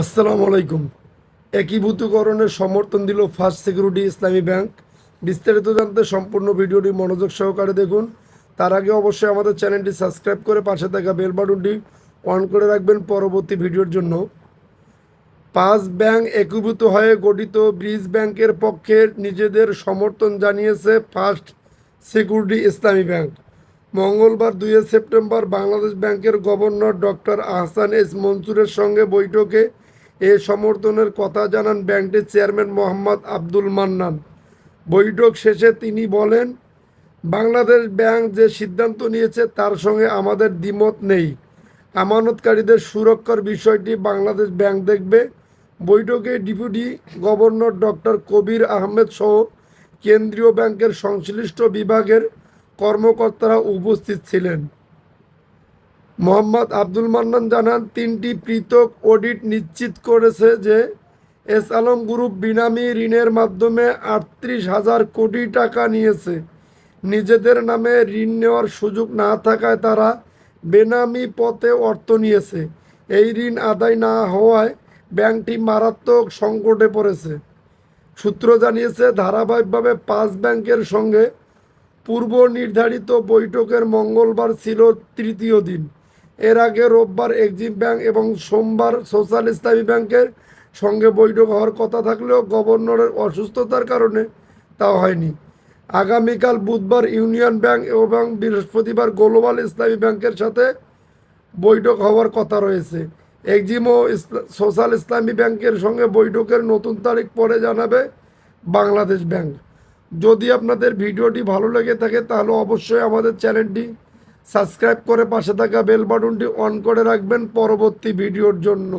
আসসালামু আলাইকুম। একীভূতকরণের সমর্থন দিল ফার্স্ট সিকিউরিটি ইসলামী ব্যাংক। বিস্তারিত জানতে সম্পূর্ণ ভিডিওটি মনোযোগ সহকারে দেখুন। তার আগে অবশ্যই আমাদের চ্যানেলটি সাবস্ক্রাইব করে পাশে থাকা বেল বাটনটি অন করে রাখবেন পরবর্তী ভিডিওর জন্য। পাঁচ ব্যাংক একীভূত হয়ে গঠিত ব্রিজ ব্যাংকের পক্ষে নিজেদের সমর্থন জানিয়েছে ফার্স্ট সিকিউরিটি ইসলামী ব্যাংক। মঙ্গলবার দুই সেপ্টেম্বর বাংলাদেশ ব্যাংকের গভর্নর ডক্টর আহসান এস মনসুরের সঙ্গে বৈঠকে এ সমর্থনের কথা জানান ব্যাংকটির চেয়ারম্যান মোহাম্মদ আব্দুল মান্নান। বৈঠক শেষে তিনি বলেন, বাংলাদেশ ব্যাংক যে সিদ্ধান্ত নিয়েছে তার সঙ্গে আমাদের দ্বিমত নেই। আমানতকারীদের সুরক্ষার বিষয়টি বাংলাদেশ ব্যাংক দেখবে। বৈঠকে deputy governor doctor Kabir Ahmed সহ কেন্দ্রীয় ব্যাংকের সংশ্লিষ্ট বিভাগের কর্মকর্তারা উপস্থিত ছিলেন। মোহাম্মদ আব্দুল মান্নান জানান, তিনটি পৃথক অডিট নিশ্চিত করেছে যে এস আলম গ্রুপ বিনামী ঋণের মাধ্যমে আটত্রিশ হাজার কোটি টাকা নিয়েছে। নিজেদের নামে ঋণ নেওয়ার সুযোগ না থাকায় তারা বেনামি পথে অর্থ নিয়েছে। এই ঋণ আদায় না হওয়ায় ব্যাংকটি মারাত্মক সংকটে পড়েছে। সূত্র জানিয়েছে, ধারাবাহিকভাবে পাঁচ ব্যাংকের সঙ্গে পূর্ব নির্ধারিত বৈঠকের মঙ্গলবার ছিল তৃতীয় দিন। এর আগে রোববার এক্সিম ব্যাংক এবং সোমবার সোশ্যাল ইসলামী ব্যাংকের সঙ্গে বৈঠক হওয়ার কথা থাকলেও গভর্নরের অসুস্থতার কারণে তা হয়নি। আগামীকাল বুধবার ইউনিয়ন ব্যাংক এবং বৃহস্পতিবার গ্লোবাল ইসলামী ব্যাংকের সাথে বৈঠক হওয়ার কথা রয়েছে। এক্সিম ও সোশ্যাল ইসলামী ব্যাংকের সঙ্গে বৈঠকের নতুন তারিখ পরে জানাবে বাংলাদেশ ব্যাংক। যদি আপনাদের ভিডিওটি ভালো লেগে থাকে তাহলে অবশ্যই আমাদের চ্যানেলটি সাবস্ক্রাইব করে পাশে থাকা বেল বাটনটি অন করে রাখবেন পরবর্তী ভিডিওর জন্য।